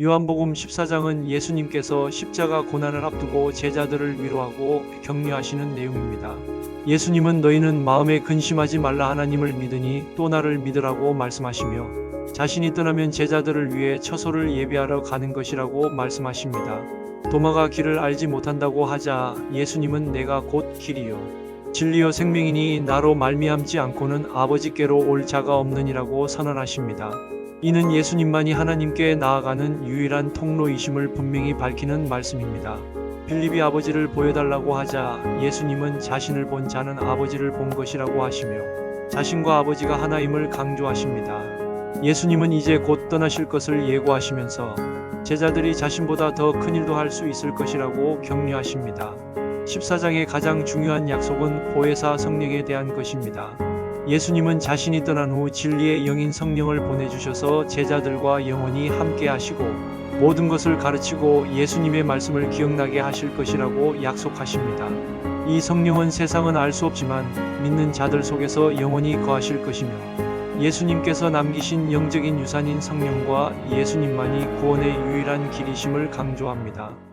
요한복음 14장은 예수님께서 십자가 고난을 앞두고 제자들을 위로하고 격려하시는 내용입니다. 예수님은 너희는 마음에 근심하지 말라 하나님을 믿으니 또 나를 믿으라고 말씀하시며 자신이 떠나면 제자들을 위해 처소를 예비하러 가는 것이라고 말씀하십니다. 도마가 길을 알지 못한다고 하자 예수님은 내가 곧 길이요 진리요 생명이니 나로 말미암지 않고는 아버지께로 올 자가 없느니라고 선언하십니다. 이는 예수님만이 하나님께 나아가는 유일한 통로이심을 분명히 밝히는 말씀입니다. 빌립이 아버지를 보여달라고 하자 예수님은 자신을 본 자는 아버지를 본 것이라고 하시며 자신과 아버지가 하나임을 강조하십니다. 예수님은 이제 곧 떠나실 것을 예고하시면서 제자들이 자신보다 더 큰 일도 할 수 있을 것이라고 격려하십니다. 14장의 가장 중요한 약속은 보혜사 성령에 대한 것입니다. 예수님은 자신이 떠난 후 진리의 영인 성령을 보내주셔서 제자들과 영원히 함께 하시고 모든 것을 가르치고 예수님의 말씀을 기억나게 하실 것이라고 약속하십니다. 이 성령은 세상은 알 수 없지만 믿는 자들 속에서 영원히 거하실 것이며 예수님께서 남기신 영적인 유산인 성령과 예수님만이 구원의 유일한 길이심을 강조합니다.